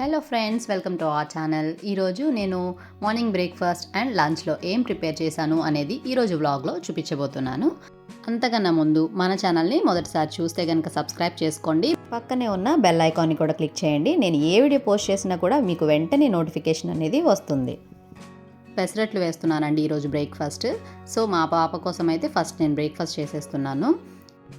Hello friends welcome to our channel ఈరోజు నేను morning breakfast and లంచ్లో ఏం ప్రిపేర్ చేశాను అనేది ఈరోజు వ్లాగ్లో చూపించబోతున్నాను. అంతకన్నా ముందు మన ఛానల్ని మొదటిసారి చూస్తే కనుక సబ్స్క్రైబ్ చేసుకోండి. పక్కనే ఉన్న బెల్ ఐకాన్ని కూడా క్లిక్ చేయండి. నేను ఏ వీడియో పోస్ట్ చేసినా కూడా మీకు వెంటనే నోటిఫికేషన్ అనేది వస్తుంది. పెసరట్లు వేస్తున్నానండి ఈరోజు బ్రేక్ఫాస్ట్ సో మా పాప కోసం అయితే ఫస్ట్ నేను బ్రేక్ఫాస్ట్ చేసేస్తున్నాను.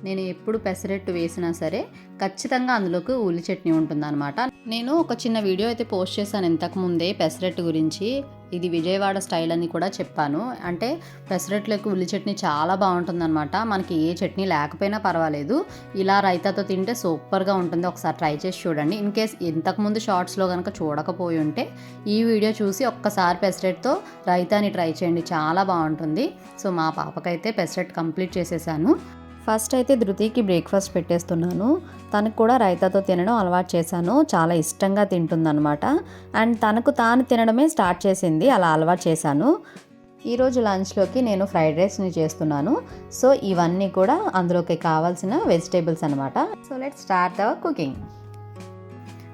నేను ఎప్పుడు పెసరట్టు వేసినా సరే ఖచ్చితంగా అందులోకి ఉల్లి చట్నీ ఉంటుందన్నమాట. నేను ఒక చిన్న వీడియో అయితే పోస్ట్ చేశాను ఇంతకు ముందే పెసరట్టు గురించి. ఇది విజయవాడ స్టైల్ అని కూడా చెప్పాను. అంటే పెసరట్లోకి ఉల్లి చట్నీ చాలా బాగుంటుందన్నమాట. మనకి ఏ చట్నీ లేకపోయినా పర్వాలేదు. ఇలా రైతాతో తింటే సూపర్గా ఉంటుంది. ఒకసారి ట్రై చేసి చూడండి. ఇన్ కేస్ ఇంతకుముందు షార్ట్స్లో కనుక చూడకపోయి ఉంటే ఈ వీడియో చూసి ఒక్కసారి పెసరట్తో రైతాని ట్రై చేయండి. చాలా బాగుంటుంది. సో మా పాపకైతే పెసరట్ కంప్లీట్ చేసేసాను. ఫస్ట్ అయితే ధృతికి బ్రేక్ఫాస్ట్ పెట్టేస్తున్నాను. తనకు కూడా రైతాతో తినడం అలవాటు చేశాను. చాలా ఇష్టంగా తింటుందన్నమాట. అండ్ తనకు తాను తినడమే స్టార్ట్ చేసింది. అలా అలవాటు చేశాను. ఈరోజు లంచ్లోకి నేను ఫ్రైడ్ రైస్ని చేస్తున్నాను. సో ఇవన్నీ కూడా అందులోకి కావాల్సిన వెజిటేబుల్స్ అనమాట so let start our cooking.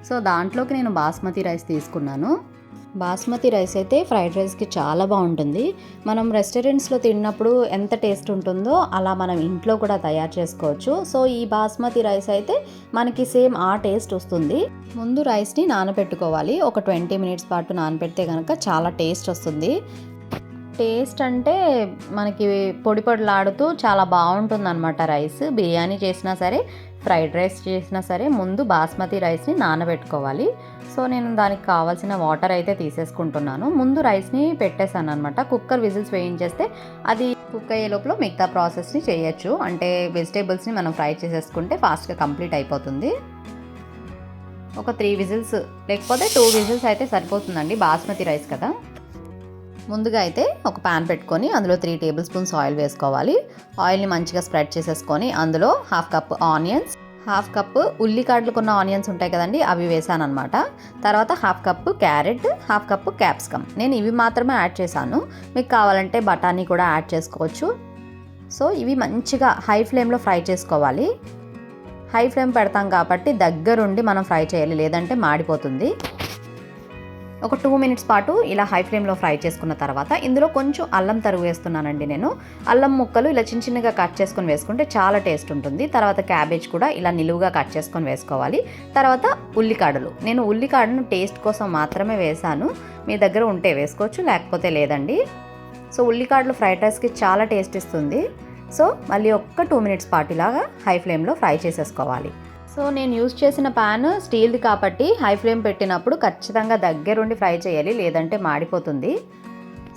So దాంట్లోకి నేను బాస్మతి రైస్ తీసుకున్నాను. బాస్మతి రైస్ అయితే ఫ్రైడ్ రైస్కి చాలా బాగుంటుంది. మనం రెస్టారెంట్స్లో తిన్నప్పుడు ఎంత టేస్ట్ ఉంటుందో అలా మనం ఇంట్లో కూడా తయారు చేసుకోవచ్చు. సో ఈ బాస్మతి రైస్ అయితే మనకి సేమ్ ఆ టేస్ట్ వస్తుంది. ముందు రైస్ని నానబెట్టుకోవాలి. ఒక ట్వంటీ మినిట్స్ పాటు నానబెడితే కనుక చాలా టేస్ట్ వస్తుంది. టేస్ట్ అంటే మనకి పొడి పొడిలాడుతూ చాలా బాగుంటుంది అనమాట రైస్. బిర్యానీ చేసినా సరే ఫ్రైడ్ రైస్ చేసినా సరే ముందు బాస్మతి రైస్ని నానబెట్టుకోవాలి. సో నేను దానికి కావాల్సిన వాటర్ అయితే తీసేసుకుంటున్నాను. ముందు రైస్ని పెట్టేశాను అనమాట కుక్కర్ విజిల్స్ వేయించేస్తే అది కుక్ అయ్యే లోపల మిగతా ప్రాసెస్ని చేయొచ్చు. అంటే వెజిటేబుల్స్ని మనం ఫ్రై చేసేసుకుంటే ఫాస్ట్గా కంప్లీట్ అయిపోతుంది. ఒక త్రీ విజిల్స్ లేకపోతే టూ విజిల్స్ అయితే సరిపోతుందండి బాస్మతి రైస్ కదా. ముందుగా అయితే ఒక పాన్ పెట్టుకొని అందులో త్రీ టేబుల్ స్పూన్స్ ఆయిల్ వేసుకోవాలి ఆయిల్ని మంచిగా స్ప్రెడ్ చేసేసుకొని అందులో half cup onions half cup ఉల్లికాడలుకున్న onions ఉంటాయి కదండి అవి వేసాను అనమాట తర్వాత half cup carrot half cup capsicum నేను ఇవి మాత్రమే యాడ్ చేశాను. మీకు కావాలంటే బఠానీ కూడా యాడ్ చేసుకోవచ్చు. సో ఇవి మంచిగా హై ఫ్లేమ్లో ఫ్రై చేసుకోవాలి. హై ఫ్లేమ్ పెడతాం కాబట్టి దగ్గరుండి మనం ఫ్రై చేయాలి లేదంటే మాడిపోతుంది. ఒక టూ మినిట్స్ పాటు ఇలా హై ఫ్లేమ్లో ఫ్రై చేసుకున్న తర్వాత ఇందులో కొంచెం అల్లం తరుగు వేస్తున్నానండి నేను. అల్లం ముక్కలు ఇలా చిన్న చిన్నగా కట్ చేసుకొని వేసుకుంటే చాలా టేస్ట్ ఉంటుంది. తర్వాత క్యాబేజ్ కూడా ఇలా నిలువుగా కట్ చేసుకొని వేసుకోవాలి. తర్వాత ఉల్లికాడలు. నేను ఉల్లికాడను టేస్ట్ కోసం మాత్రమే వేశాను. మీ దగ్గర ఉంటే వేసుకోవచ్చు లేకపోతే లేదండి. సో ఉల్లికాడలు ఫ్రైడ్ రైస్కి చాలా టేస్ట్ ఇస్తుంది. సో మళ్ళీ ఒక్క టూ మినిట్స్ పాటు ఇలాగా హై ఫ్లేమ్లో ఫ్రై చేసేసుకోవాలి. సో నేను యూజ్ చేసిన ప్యాన్ స్టీల్ది కాబట్టి హై ఫ్లేమ్ పెట్టినప్పుడు ఖచ్చితంగా దగ్గరుండి ఫ్రై చేయాలి లేదంటే మాడిపోతుంది.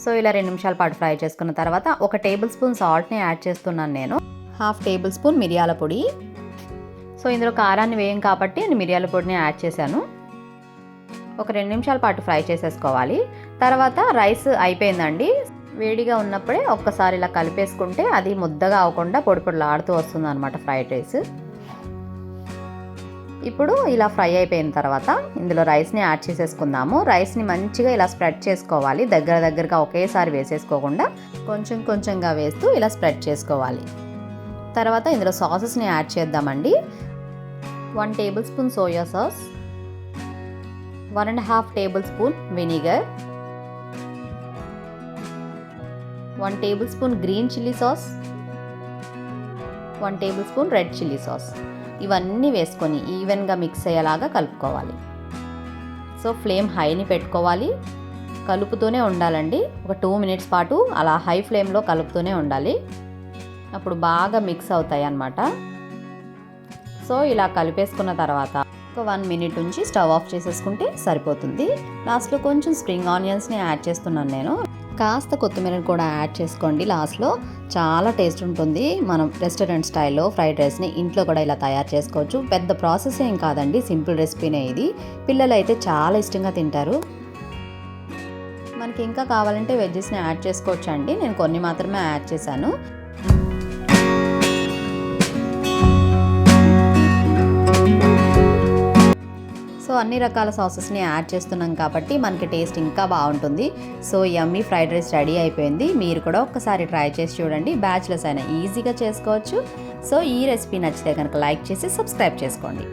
సో ఇలా రెండు నిమిషాల పాటు ఫ్రై చేసుకున్న తర్వాత ఒక టేబుల్ స్పూన్ సాల్ట్ని యాడ్ చేస్తున్నాను నేను. హాఫ్ టేబుల్ స్పూన్ మిరియాల పొడి. సో ఇందులో కారాన్ని వేయం కాబట్టి నేను మిరియాల పొడిని యాడ్ చేశాను. ఒక రెండు నిమిషాల పాటు ఫ్రై చేసేసుకోవాలి. తర్వాత రైస్ అయిపోయిందండి. వేడిగా ఉన్నప్పుడే ఒక్కసారి ఇలా కలిపేసుకుంటే అది ముద్దగా అవ్వకుండా పొడి పొడిలాడుతూ వస్తుంది అనమాట ఫ్రైడ్ రైస్. ఇప్పుడు ఇలా ఫ్రై అయిపోయిన తర్వాత ఇందులో రైస్ని యాడ్ చేసేసుకుందాము. రైస్ని మంచిగా ఇలా స్ప్రెడ్ చేసుకోవాలి. దగ్గర దగ్గరగా ఒకేసారి వేసేసుకోకుండా కొంచెం కొంచెంగా వేస్తూ ఇలా స్ప్రెడ్ చేసుకోవాలి. తర్వాత ఇందులో సాసెస్ని యాడ్ చేద్దామండి. One tablespoon soya sauce one and half tablespoon vinegar one tablespoon green chilli sauce one tablespoon red chilli sauce. ఇవన్నీ వేసుకొని ఈవెన్గా మిక్స్ అయ్యేలాగా కలుపుకోవాలి. సో ఫ్లేమ్ హైని పెట్టుకోవాలి. కలుపుతూనే ఉండాలండి. ఒక టూ మినిట్స్ పాటు అలా హై ఫ్లేమ్లో కలుపుతూనే ఉండాలి. అప్పుడు బాగా మిక్స్ అవుతాయి అన్నమాట. సో ఇలా కలిపేసుకున్న తర్వాత ఒక వన్ మినిట్ ఉంచి స్టవ్ ఆఫ్ చేసేసుకుంటే సరిపోతుంది. లాస్ట్లో కొంచెం స్ప్రింగ్ ఆనియన్స్ని యాడ్ చేస్తున్నాను నేను. కాస్త కొత్తిమీర కూడా యాడ్ చేసుకోండి. లాస్ట్లో చాలా టేస్ట్ ఉంటుంది. మనం రెస్టారెంట్ స్టైల్లో ఫ్రైడ్ రైస్ని ఇంట్లో కూడా ఇలా తయారు చేసుకోవచ్చు. పెద్ద ప్రాసెస్ ఏం కాదండి. సింపుల్ రెసిపీనే ఇది. పిల్లలు అయితే చాలా ఇష్టంగా తింటారు. మనకి ఇంకా కావాలంటే వెజ్జెస్ని యాడ్ చేసుకోవచ్చు అండి నేను కొన్ని మాత్రమే యాడ్ చేశాను. అన్ని రకాల సాసెస్ని యాడ్ చేస్తున్నాం కాబట్టి మనకి టేస్ట్ ఇంకా బాగుంటుంది. So yummy fried rice ready అయిపోయింది. మీరు కూడా ఒక్కసారి ట్రై చేసి చూడండి. బ్యాచిలర్స్ అయినా ఈజీగా చేసుకోవచ్చు. సో ఈ రెసిపీ నచ్చితే కనుక లైక్ చేసి సబ్స్క్రైబ్ చేసుకోండి.